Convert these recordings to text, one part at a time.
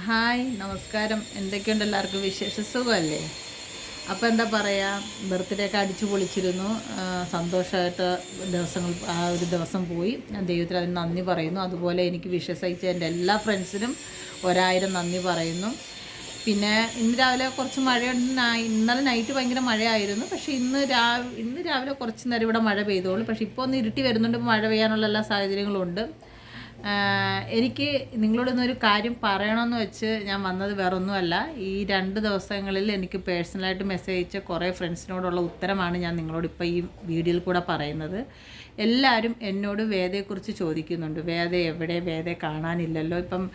Hi നമസ്കാരം. എന്തൊക്കെയുണ്ട് എല്ലാവർക്കും വിശേഷ സുഖമല്ലേ? അപ്പോൾ എന്താ പറയുക ബർത്ത്ഡേ ഒക്കെ അടിച്ചു പൊളിച്ചിരുന്നു. സന്തോഷമായിട്ട് ദിവസങ്ങൾ ആ ഒരു ദിവസം പോയി. ദൈവത്തിന് അതിന് നന്ദി പറയുന്നു. അതുപോലെ എനിക്ക് വിശ്വസിച്ച എന്റെ എല്ലാ ഫ്രണ്ട്സിനും ഒരായിരം നന്ദി പറയുന്നു. പിന്നെ ഇന്ന് രാവിലെ കുറച്ച് മഴയുണ്ട്. ഇന്നലെ നൈറ്റ് ഭയങ്കര മഴയായിരുന്നു. പക്ഷേ ഇന്ന് രാ ഇന്ന് രാവിലെ കുറച്ച് നേരം ഇവിടെ മഴ പെയ്തോളൂ. പക്ഷേ ഇപ്പോൾ ഒന്ന് ഇരുട്ടി വരുന്നുണ്ട്. മഴ പെയ്യാനുള്ള എല്ലാ സാഹചര്യങ്ങളും ഉണ്ട്. എനിക്ക് നിങ്ങളോട് ഇന്നൊരു കാര്യം പറയണമെന്ന് വെച്ച് ഞാൻ വന്നത് വേറൊന്നുമല്ല. ഈ രണ്ട് ദിവസങ്ങളിൽ എനിക്ക് പേഴ്സണലായിട്ട് മെസ്സേജ് അയച്ച കുറേ ഫ്രണ്ട്സിനോടുള്ള ഉത്തരമാണ് ഞാൻ നിങ്ങളോട് ഇപ്പോൾ ഈ വീഡിയോയിൽ കൂടെ പറയുന്നത്. എല്ലാവരും എന്നോട് വേദയെക്കുറിച്ച് ചോദിക്കുന്നുണ്ട്. വേദ എവിടെ? വേദ കാണാനില്ലല്ലോ. ഇപ്പം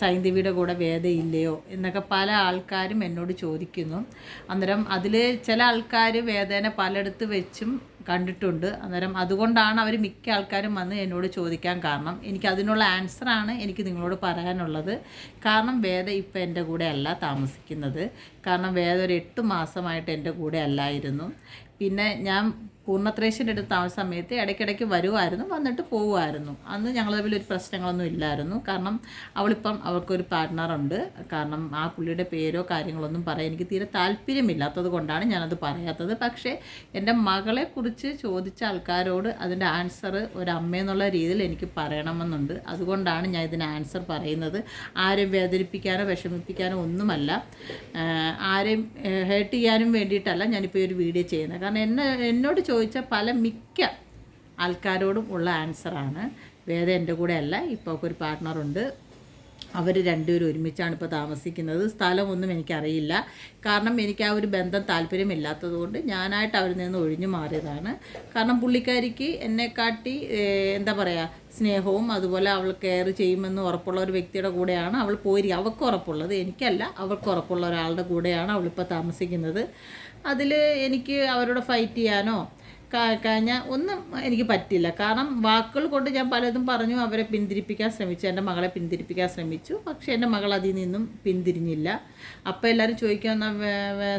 സൈന്തിവിയുടെ കൂടെ വേദ ഇല്ലയോ എന്നൊക്കെ പല ആൾക്കാരും എന്നോട് ചോദിക്കുന്നു. അന്നേരം അതിൽ ചില ആൾക്കാർ വേദന പലയിടത്ത് വെച്ചും കണ്ടിട്ടുണ്ട്. അന്നേരം അതുകൊണ്ടാണ് അവർ മിക്ക ആൾക്കാരും വന്ന് എന്നോട് ചോദിക്കാൻ കാരണം. എനിക്ക് അതിനുള്ള ആൻസറാണ് എനിക്ക് നിങ്ങളോട് പറയാനുള്ളത്. കാരണം വേദ ഇപ്പം എന്റെ കൂടെ അല്ല താമസിക്കുന്നത്. കാരണം വേദ ഒരു എട്ട് മാസമായിട്ട് എന്റെ കൂടെ അല്ലായിരുന്നു. പിന്നെ ഞാൻ പൂർണത്രേശ്യന്റെ അടുത്ത് താമസ സമയത്ത് ഇടയ്ക്കിടയ്ക്ക് വരുമായിരുന്നു വന്നിട്ട് പോകുമായിരുന്നു അന്ന് ഞങ്ങൾ തമ്മിൽ ഒരു പ്രശ്നങ്ങളൊന്നും ഇല്ലായിരുന്നു. കാരണം അവളിപ്പം അവൾക്കൊരു പാർട്ട്ണറുണ്ട് കാരണം ആ പുള്ളിയുടെ പേരോ കാര്യങ്ങളൊന്നും പറയാൻ എനിക്ക് തീരെ താല്പര്യമില്ലാത്തത് കൊണ്ടാണ് ഞാനത് പറയാത്തത്. പക്ഷേ എന്റെ മകളെക്കുറിച്ച് ചോദിച്ച ആൾക്കാരോട് അതിന്റെ ആൻസർ ഒരമ്മയെന്നുള്ള രീതിയിൽ എനിക്ക് പറയണമെന്നുണ്ട്. അതുകൊണ്ടാണ് ഞാൻ ഇതിന് ആൻസർ പറയുന്നത്. ആരെയും വേദനിപ്പിക്കാനോ വിഷമിപ്പിക്കാനോ ഒന്നുമല്ല. ആരെയും ഹേർട്ട് ചെയ്യാനും വേണ്ടിയിട്ടല്ല ഞാനിപ്പോൾ ഈ ഒരു വീഡിയോ ചെയ്യുന്നത്. കാരണം എന്നെ എന്നോട് പല മിക്ക ആൾക്കാരോടും ഉള്ള ആൻസറാണ്. വേദ എന്റെ കൂടെ അല്ല ഇപ്പോൾ ഒരു പാർട്ട്ണറുണ്ട് അവർ രണ്ടുപേരും ഒരുമിച്ചാണ് ഇപ്പോൾ താമസിക്കുന്നത്. സ്ഥലമൊന്നും എനിക്കറിയില്ല. കാരണം എനിക്ക് ആ ഒരു ബന്ധം താല്പര്യമില്ലാത്തതുകൊണ്ട് ഞാനായിട്ട് അവരിൽ നിന്ന് ഒഴിഞ്ഞു മാറിയതാണ്. കാരണം പുള്ളിക്കാരിക്ക് എന്നെക്കാട്ടി കാട്ടി എന്താ പറയുക സ്നേഹവും അതുപോലെ അവൾ കെയർ ചെയ്യുമെന്ന് ഉറപ്പുള്ള ഒരു വ്യക്തിയുടെ കൂടെയാണ് അവൾ പോയി. അവൾക്ക് ഉറപ്പുള്ളത് എനിക്കല്ല അവൾക്ക് ഉറപ്പുള്ള ഒരാളുടെ കൂടെയാണ് അവളിപ്പോൾ താമസിക്കുന്നത്. അതിൽ എനിക്ക് അവരോട് ഫൈറ്റ് ചെയ്യാനോ കഴിഞ്ഞാൽ ഒന്നും എനിക്ക് പറ്റില്ല. കാരണം വാക്കുകൾ കൊണ്ട് ഞാൻ പലതും പറഞ്ഞു അവരെ പിന്തിരിപ്പിക്കാൻ ശ്രമിച്ചു എന്റെ മകളെ പിന്തിരിപ്പിക്കാൻ ശ്രമിച്ചു. പക്ഷേ എന്റെ മകൾ അതിൽ നിന്നും പിന്തിരിഞ്ഞില്ല. അപ്പോൾ എല്ലാവരും ചോദിക്കുന്ന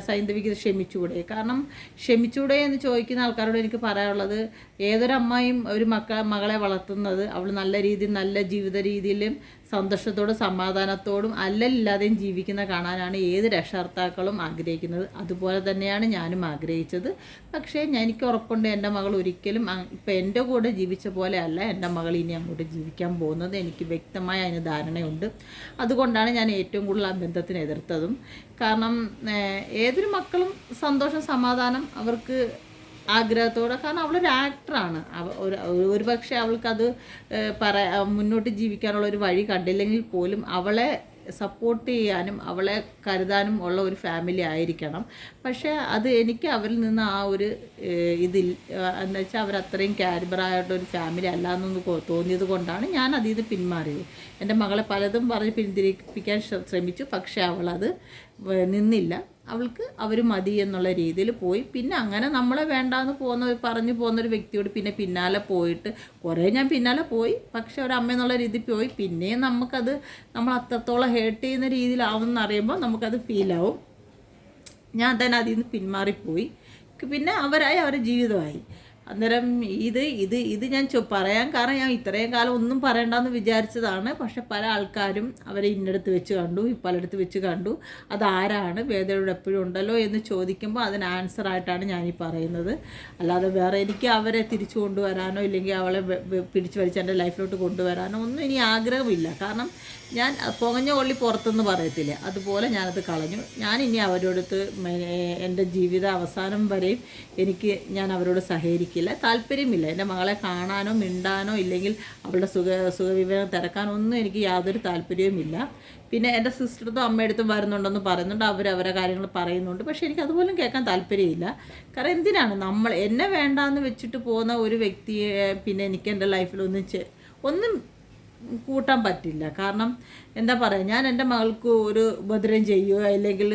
സൈന്ധവിക്ക് ഇത് ക്ഷമിച്ചുകൂടെ? കാരണം ക്ഷമിച്ചുകൂടെ എന്ന് ചോദിക്കുന്ന ആൾക്കാരോട് എനിക്ക് പറയാനുള്ളത് ഏതൊരമ്മയും ഒരു മക്ക മകളെ വളർത്തുന്നത് അവൾ നല്ല രീതിയിൽ നല്ല ജീവിത രീതിയിലും സന്തോഷത്തോടും സമാധാനത്തോടും അല്ലല്ലാതെയും ജീവിക്കുന്ന കാണാനാണ് ഏത് രക്ഷകർത്താക്കളും ആഗ്രഹിക്കുന്നത്. അതുപോലെ തന്നെയാണ് ഞാനും ആഗ്രഹിച്ചത്. പക്ഷേ എനിക്ക് ഉറപ്പുണ്ട് എന്റെ മകൾ ഒരിക്കലും ഇപ്പം എന്റെ കൂടെ ജീവിച്ച പോലെ അല്ല എന്റെ മകൾ ഇനി അങ്ങോട്ട് ജീവിക്കാൻ പോകുന്നത്. എനിക്ക് വ്യക്തമായ അതിന് ധാരണയുണ്ട്. അതുകൊണ്ടാണ് ഞാൻ ഏറ്റവും കൂടുതൽ ആ ബന്ധത്തിന് എതിർത്തതും. കാരണം ഏതൊരു മക്കളും സന്തോഷം സമാധാനം അവർക്ക് ആഗ്രഹത്തോടെ. കാരണം അവളൊരു ആക്ടറാണ് ഒരു പക്ഷേ അവൾക്കത് പറ മുന്നോട്ട് ജീവിക്കാനുള്ള ഒരു വഴി കണ്ടില്ലെങ്കിൽ പോലും അവളെ സപ്പോർട്ട് ചെയ്യാനും അവളെ കരുതാനും ഉള്ള ഒരു ഫാമിലി ആയിരിക്കണം. പക്ഷേ അത് എനിക്ക് അവരിൽ നിന്ന് ആ ഒരു ഇതിൽ എന്താ വെച്ചാൽ അവരത്രയും അത്രയും ഒരു ഫാമിലി അല്ല എന്നൊന്ന് തോന്നിയത് കൊണ്ടാണ് ഞാൻ അതിൽ നിന്ന് പിന്മാറിയത്. എന്റെ മകളെ പലതും പറഞ്ഞ് പിന്തിരിപ്പിക്കാൻ ശ്രമിച്ചു. പക്ഷേ അവളത് നിന്നില്ല. അവൾക്ക് അവർ മതി എന്നുള്ള രീതിയിൽ പോയി. പിന്നെ അങ്ങനെ നമ്മളെ വേണ്ടാന്ന് പോകുന്ന പറഞ്ഞു പോകുന്ന ഒരു വ്യക്തിയോട് പിന്നെ പിന്നാലെ പോയിട്ട് കുറേ ഞാൻ പിന്നാലെ പോയി. പക്ഷെ ഒരു അമ്മ എന്നുള്ള രീതിയിൽ പോയി. പിന്നെയും നമുക്കത് നമ്മൾ അത്രത്തോളം ഹേർട്ട് ചെയ്യുന്ന രീതിയിലാവുമെന്ന് അറിയുമ്പോൾ നമുക്കത് ഫീലാവും ഞാൻ തന്നെ അതിൽ നിന്ന് പിന്മാറിപ്പോയി. പിന്നെ അവരായി അവരുടെ ജീവിതമായി അന്നേരം ഇത് ഇത് ഇത് ഞാൻ പറയാൻ കാരണം ഞാൻ ഇത്രയും കാലം ഒന്നും പറയണ്ടെന്ന് വിചാരിച്ചതാണ്. പക്ഷെ പല ആൾക്കാരും അവരെ ഇന്നടത്ത് വെച്ച് കണ്ടു പലയിടത്ത് വെച്ച് കണ്ടു. അതാരാണ് വേദയോട് എപ്പോഴും ഉണ്ടല്ലോ എന്ന് ചോദിക്കുമ്പോൾ അതിന് ആൻസർ ആയിട്ടാണ് ഈ പറയുന്നത്. അല്ലാതെ വേറെ എനിക്ക് അവരെ തിരിച്ചു കൊണ്ടുവരാനോ ഇല്ലെങ്കിൽ അവളെ പിടിച്ചു വലിച്ച് എന്റെ ലൈഫിലോട്ട് കൊണ്ടുവരാനോ ഒന്നും ഇനി ആഗ്രഹമില്ല. കാരണം ഞാൻ പുകഞ്ഞ കൊള്ളി പുറത്തെന്ന് പറയത്തില്ല. അതുപോലെ ഞാനത് കളഞ്ഞു. ഞാൻ ഇനി അവരോടത്ത് എന്റെ ജീവിത അവസാനം വരെയും എനിക്ക് ഞാൻ അവരോട് സഹകരിക്കില്ല താല്പര്യമില്ല. എന്റെ മകളെ കാണാനോ മിണ്ടാനോ ഇല്ലെങ്കിൽ അവളുടെ സുഖ സുഖവിവരം തിരക്കാനോ ഒന്നും എനിക്ക് യാതൊരു താല്പര്യവുമില്ല. പിന്നെ എന്റെ സിസ്റ്റർത്തും അമ്മയടുത്തും വരുന്നുണ്ടെന്ന് പറയുന്നുണ്ട്. അവർ അവരെ കാര്യങ്ങൾ പറയുന്നുണ്ട്. പക്ഷേ എനിക്ക് അതുപോലും കേൾക്കാൻ താല്പര്യമില്ല. കാരണം എന്തിനാണ് നമ്മൾ എന്നെ വേണ്ടാന്ന് വെച്ചിട്ട് പോകുന്ന ഒരു വ്യക്തിയെ പിന്നെ എനിക്ക് എന്റെ ലൈഫിൽ ഒന്നിച്ച് ഒന്നും കൂട്ടാൻ പറ്റില്ല. കാരണം എന്താ പറയുക ഞാൻ എന്റെ മകൾക്ക് ഒരു ഉപദ്രവം ചെയ്യുകയോ അല്ലെങ്കിൽ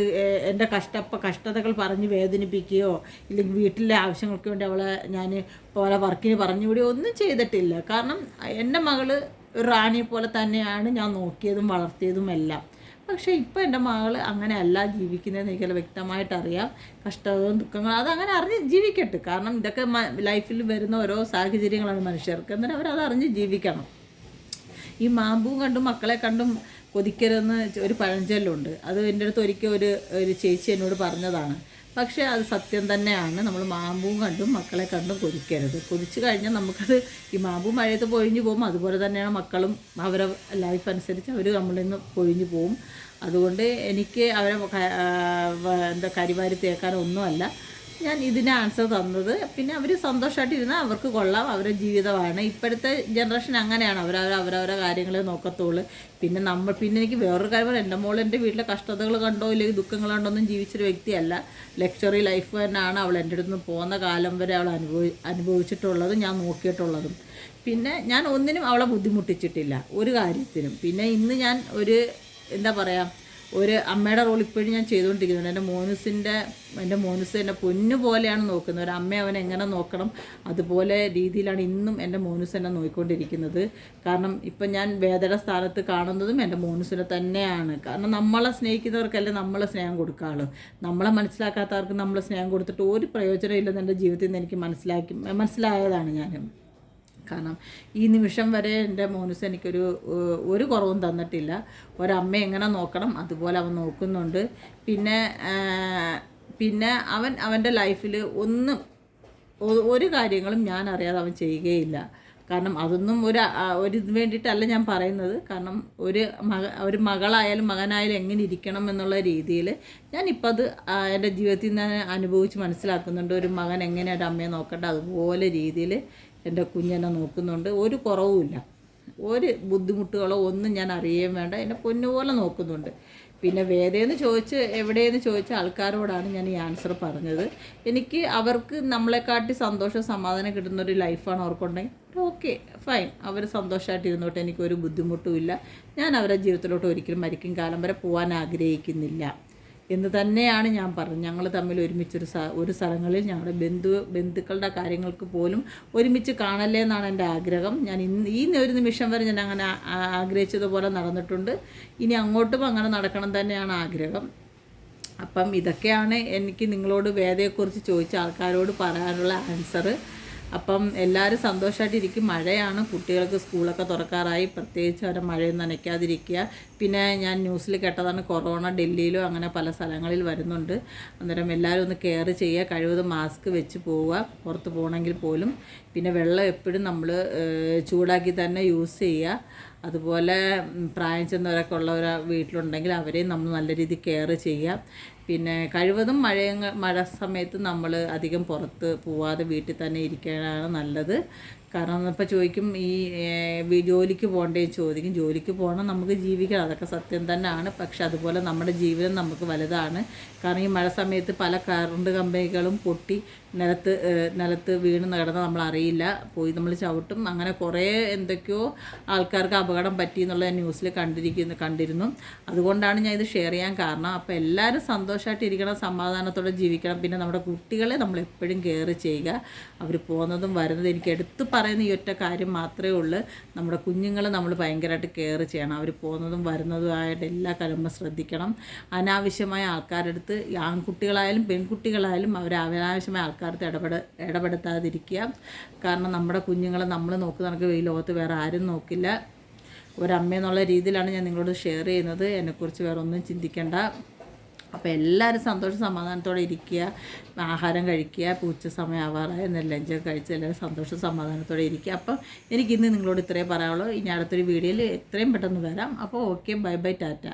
എന്റെ കഷ്ടപ്പ കഷ്ടതകൾ പറഞ്ഞ് വേദനിപ്പിക്കുകയോ ഇല്ലെങ്കിൽ വീട്ടിലെ ആവശ്യങ്ങൾക്ക് വേണ്ടി അവളെ ഞാൻ പോലെ വർക്കിന് പറഞ്ഞു വിടുകയോ ഒന്നും ചെയ്തിട്ടില്ല. കാരണം എന്റെ മകൾ റാണിയെ പോലെ തന്നെയാണ് ഞാൻ നോക്കിയതും വളർത്തിയതും എല്ലാം. പക്ഷേ ഇപ്പോൾ എന്റെ മകൾ അങ്ങനെ അല്ല ജീവിക്കുന്നതെന്ന് എനിക്കത് വ്യക്തമായിട്ട് അറിയാം. ദുഃഖങ്ങളും അതങ്ങനെ അറിഞ്ഞ് ജീവിക്കട്ടെ. കാരണം ഇതൊക്കെ ലൈഫിൽ വരുന്ന ഓരോ സാഹചര്യങ്ങളാണ് മനുഷ്യർക്ക്. എന്നാലും അവരത് അറിഞ്ഞ് ജീവിക്കണം. ഈ മാമ്പൂ കണ്ടും മക്കളെ കണ്ടും കൊതിക്കരുതെന്ന് ഒരു പഴഞ്ചൊല്ലുണ്ട്. അത് എന്റെ അടുത്ത് ഒരിക്കൽ ഒരു ഒരു ചേച്ചി എന്നോട് പറഞ്ഞതാണ്. പക്ഷേ അത് സത്യം തന്നെയാണ്. നമ്മൾ മാമ്പൂ കണ്ടും മക്കളെ കണ്ടും കൊതിക്കരുത്. കൊതിച്ച് കഴിഞ്ഞാൽ നമുക്കത് ഈ മാമ്പൂ മഴയത്ത് പൊഴിഞ്ഞു പോകും. അതുപോലെ തന്നെയാണ് മക്കളും അവരെ ലൈഫ് അനുസരിച്ച് അവർ നമ്മളിൽ നിന്ന് പൊഴിഞ്ഞു പോകും. അതുകൊണ്ട് എനിക്ക് അവരെ എന്താ കരിവാരി തേക്കാനൊന്നുമല്ല. ഞാൻ ഇതിന് ആൻസർ തന്നത്. പിന്നെ അവർ സന്തോഷമായിട്ട് ഇരുന്നാൽ അവർക്ക് കൊള്ളാം അവരുടെ ജീവിതമാണ്. ഇപ്പോഴത്തെ ജനറേഷൻ അങ്ങനെയാണ്. അവർ അവരവരെ കാര്യങ്ങൾ നോക്കത്തുള്ളൂ പിന്നെ നമ്മൾ പിന്നെ എനിക്ക് വേറൊരു കാര്യം എന്റെ മോൾ എന്റെ വീട്ടിലെ കഷ്ടതകൾ കണ്ടോ ഇല്ലെങ്കിൽ ദുഃഖങ്ങൾ കണ്ടോ ഒന്നും ജീവിച്ചൊരു വ്യക്തിയല്ല. ലക്ഷറി ലൈഫ് തന്നെയാണ് അവൾ എന്റെ അടുത്ത് നിന്ന് പോകുന്ന കാലം വരെ അവൾ അനുഭവി അനുഭവിച്ചിട്ടുള്ളതും ഞാൻ നോക്കിയിട്ടുള്ളതും. പിന്നെ ഞാൻ ഒന്നിനും അവളെ ബുദ്ധിമുട്ടിച്ചിട്ടില്ല. ഒരു കാര്യത്തിനും. പിന്നെ ഇന്ന് ഞാൻ ഒരു എന്താ പറയുക ഒരു അമ്മയുടെ റോൾ ഇപ്പോഴും ഞാൻ ചെയ്തുകൊണ്ടിരിക്കുന്നുണ്ട്. എന്റെ മോനുസിന്റെ എന്റെ മോനുസ് എന്നെ പൊന്നു പോലെയാണ് നോക്കുന്നത്. ഒരു അമ്മ അവനെ എങ്ങനെ നോക്കണം? അതുപോലെ രീതിയിലാണ് ഇന്നും എന്റെ മോനുസ് എന്നെ നോക്കിക്കൊണ്ടിരിക്കുന്നത് കാരണം ഇപ്പം ഞാൻ വേദന സ്ഥാനത്ത് കാണുന്നതും എന്റെ മോനുസിനെ തന്നെയാണ്. കാരണം നമ്മളെ സ്നേഹിക്കുന്നവർക്കല്ലേ നമ്മളെ സ്നേഹം കൊടുക്കാറുള്ളൂ നമ്മളെ മനസ്സിലാക്കാത്തവർക്ക് നമ്മൾ സ്നേഹം കൊടുത്തിട്ട് ഒരു പ്രയോജനം ഇല്ലെന്ന് എന്റെ ജീവിതത്തിൽ നിന്ന് എനിക്ക് മനസ്സിലാക്കി മനസ്സിലായതാണ് ഞാൻ കാരണം ഈ നിമിഷം വരെ എന്റെ മോനുസ് എനിക്കൊരു ഒരു കുറവും തന്നിട്ടില്ല. ഒരമ്മ എങ്ങനെ നോക്കണം അതുപോലെ അവൻ നോക്കുന്നുണ്ട്. പിന്നെ പിന്നെ അവൻ അവന്റെ ലൈഫിൽ ഒന്നും ഒരു കാര്യങ്ങളും ഞാൻ അറിയാതെ അവൻ ചെയ്യുകയില്ല. കാരണം അതൊന്നും ഒരു ഒരു വേണ്ടിയിട്ടല്ല ഞാൻ പറയുന്നത്. കാരണം ഒരു മക ഒരു മകളായാലും മകനായാലും എങ്ങനെ ഇരിക്കണം എന്നുള്ള രീതിയിൽ ഞാൻ ഞാനിപ്പോൾ അത് എന്റെ ജീവിതത്തിൽ നിന്ന് അനുഭവിച്ച് മനസ്സിലാക്കുന്നുണ്ട്. ഒരു മകൻ എങ്ങനെ ഒരു അമ്മയെ നോക്കേണ്ട അതുപോലെ രീതിയിൽ എന്റെ കുഞ്ഞിനെ നോക്കുന്നുണ്ട്. ഒരു കുറവുമില്ല ഒരു ബുദ്ധിമുട്ടുകളോ ഒന്നും ഞാൻ അറിയുകയും വേണ്ട. എന്നെ പൊന്നുപോലെ നോക്കുന്നുണ്ട്. പിന്നെ വേദയെന്ന് ചോദിച്ച് എവിടെയെന്ന് ചോദിച്ച ആൾക്കാരോടാണ് ഞാൻ ഈ ആൻസർ പറഞ്ഞത്. എനിക്ക് അവർക്ക് നമ്മളെക്കാട്ടി സന്തോഷം സമാധാനം കിട്ടുന്ന ഒരു ലൈഫാണ് അവർക്കുണ്ടെങ്കിൽ ഓക്കെ ഫൈൻ. അവർ സന്തോഷമായിട്ട് ഇരുന്നോട്ടെ എനിക്കൊരു ബുദ്ധിമുട്ടും ഇല്ല. ഞാൻ അവരുടെ ജീവിതത്തിലോട്ട് ഒരിക്കലും മരിക്കും കാലം വരെ പോകാൻ ആഗ്രഹിക്കുന്നില്ല. എന്ന് തന്നെയാണ് ഞാൻ പറഞ്ഞത്. ഞങ്ങൾ തമ്മിൽ ഒരുമിച്ചൊരു ഒരു സ്ഥലങ്ങളിൽ ഞങ്ങളുടെ ബന്ധു ബന്ധുക്കളുടെ കാര്യങ്ങൾക്ക് പോലും ഒരുമിച്ച് കാണല്ലേ എന്നാണ് എന്റെ ആഗ്രഹം. ഞാൻ ഇന്ന് ഈ ഒരു നിമിഷം വരെ ഞാൻ അങ്ങനെ ആഗ്രഹിച്ചതുപോലെ നടന്നിട്ടുണ്ട്. ഇനി അങ്ങോട്ടും അങ്ങനെ നടക്കണം തന്നെയാണ് ആഗ്രഹം. അപ്പം ഇതൊക്കെയാണ് എനിക്ക് നിങ്ങളോട് വേദയെക്കുറിച്ച് ചോദിച്ച ആൾക്കാരോട് പറയാനുള്ള ആൻസർ അപ്പം എല്ലാവരും സന്തോഷമായിട്ടിരിക്കും മഴയാണ്. കുട്ടികൾക്ക് സ്കൂളൊക്കെ തുറക്കാറായി. പ്രത്യേകിച്ച് അവരെ മഴയിൽ നനയ്ക്കാതിരിക്കുക. പിന്നെ ഞാൻ ന്യൂസിൽ കേട്ടതാണ് കൊറോണ ഡൽഹിയിലും അങ്ങനെ പല സ്ഥലങ്ങളിൽ വരുന്നുണ്ട്. അന്നേരം എല്ലാവരും ഒന്ന് കെയർ ചെയ്യുക. കഴിവതും മാസ്ക് വെച്ച് പോവുക. പുറത്ത് പോകണമെങ്കിൽ പോലും. പിന്നെ വെള്ളം എപ്പോഴും നമ്മൾ ചൂടാക്കി തന്നെ യൂസ് ചെയ്യുക. അതുപോലെ പ്രായം ചെന്നവരൊക്കെ ഉള്ളവർ വീട്ടിലുണ്ടെങ്കിൽ അവരെയും നമ്മൾ നല്ല രീതിയിൽ കെയർ ചെയ്യുക പിന്നെ കഴിവതും മഴ മഴ സമയത്ത് നമ്മൾ അധികം പുറത്ത് പോവാതെ വീട്ടിൽ തന്നെ ഇരിക്കാനാണ് നല്ലത്. കാരണം ഇപ്പോൾ ചോദിക്കും ഈ ജോലിക്ക് പോകണ്ടേ ചോദിക്കും. ജോലിക്ക് പോകണം നമുക്ക് ജീവിക്കണം. അതൊക്കെ സത്യം തന്നെയാണ്. പക്ഷെ അതുപോലെ നമ്മുടെ ജീവിതം നമുക്ക് വലുതാണ്. കാരണം ഈ മഴ സമയത്ത് പല കറണ്ട് കമ്പനികളും പൊട്ടി നിലത്ത് നിലത്ത് വീണ് നമ്മൾ അറിയില്ല പോയി നമ്മൾ ചവിട്ടും. അങ്ങനെ കുറേ എന്തൊക്കെയോ ആൾക്കാർക്ക് അപകടം പറ്റി എന്നുള്ള ന്യൂസിൽ കണ്ടിരിക്കുന്നു കണ്ടിരുന്നു. അതുകൊണ്ടാണ് ഞാൻ ഇത് ഷെയർ ചെയ്യാൻ കാരണം അപ്പോൾ എല്ലാവരും സന്തോഷമായിട്ടിരിക്കണം സമാധാനത്തോടെ ജീവിക്കണം. പിന്നെ നമ്മുടെ കുട്ടികളെ നമ്മൾ എപ്പോഴും കെയർ ചെയ്യുക. അവർ പോകുന്നതും വരുന്നതും. എനിക്ക് എടുത്തു പറയുന്ന ഈ ഒറ്റ കാര്യം മാത്രമേ ഉള്ളൂ. നമ്മുടെ കുഞ്ഞുങ്ങളെ നമ്മൾ ഭയങ്കരമായിട്ട് കെയർ ചെയ്യണം. അവർ പോകുന്നതും വരുന്നതുമായിട്ട് എല്ലാ കാര്യങ്ങളും ശ്രദ്ധിക്കണം. അനാവശ്യമായ ആൾക്കാരുടെ അടുത്ത് ഈ ആൺകുട്ടികളായാലും പെൺകുട്ടികളായാലും അവർ അനാവശ്യമായ ആൾക്കാർക്ക് ഇടപെട ഇടപെടുത്താതിരിക്കുക. കാരണം നമ്മുടെ കുഞ്ഞുങ്ങളെ നമ്മൾ നോക്കി നടക്കുക ഈ ലോകത്ത് വേറെ ആരും നോക്കില്ല. ഒരമ്മ എന്നുള്ള രീതിയിലാണ് ഞാൻ നിങ്ങളോട് ഷെയർ ചെയ്യുന്നത്. എന്നെക്കുറിച്ച് വേറെ ഒന്നും ചിന്തിക്കേണ്ട. അപ്പോൾ എല്ലാവരും സന്തോഷ സമാധാനത്തോടെ ഇരിക്കുക. ആഹാരം കഴിക്കുക. പൂച്ച സമയം ആവാറായ നെല്ലഞ്ചൊക്കെ കഴിച്ച് എല്ലാവരും സന്തോഷ സമാധാനത്തോടെ ഇരിക്കുക. അപ്പം എനിക്കിന്ന് നിങ്ങളോട് ഇത്രയേ പറയാനുള്ളൂ. ഇനി അടുത്തൊരു വീഡിയോയിൽ എത്രയും പെട്ടെന്ന് വരാം. അപ്പോൾ ഓക്കെ ബൈ ബൈ ടാറ്റ.